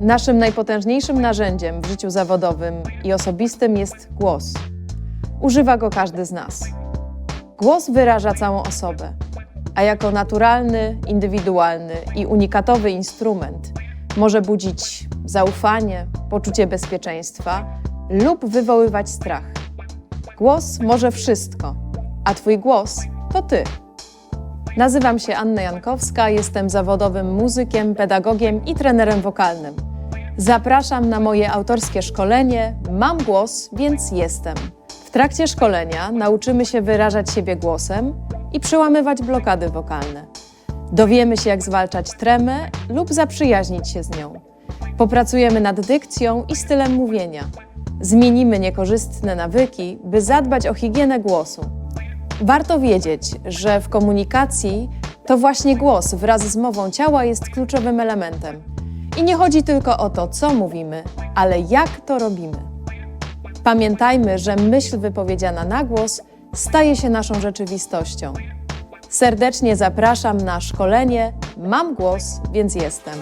Naszym najpotężniejszym narzędziem w życiu zawodowym i osobistym jest głos. Używa go każdy z nas. Głos wyraża całą osobę, a jako naturalny, indywidualny i unikatowy instrument może budzić zaufanie, poczucie bezpieczeństwa lub wywoływać strach. Głos może wszystko, a Twój głos to Ty. Nazywam się Anna Jankowska, jestem zawodowym muzykiem, pedagogiem i trenerem wokalnym. Zapraszam na moje autorskie szkolenie Mam głos, więc jestem. W trakcie szkolenia nauczymy się wyrażać siebie głosem i przełamywać blokady wokalne. Dowiemy się, jak zwalczać tremę lub zaprzyjaźnić się z nią. Popracujemy nad dykcją i stylem mówienia. Zmienimy niekorzystne nawyki, by zadbać o higienę głosu. Warto wiedzieć, że w komunikacji to właśnie głos wraz z mową ciała jest kluczowym elementem. I nie chodzi tylko o to, co mówimy, ale jak to robimy. Pamiętajmy, że myśl wypowiedziana na głos staje się naszą rzeczywistością. Serdecznie zapraszam na szkolenie Mam głos, więc jestem.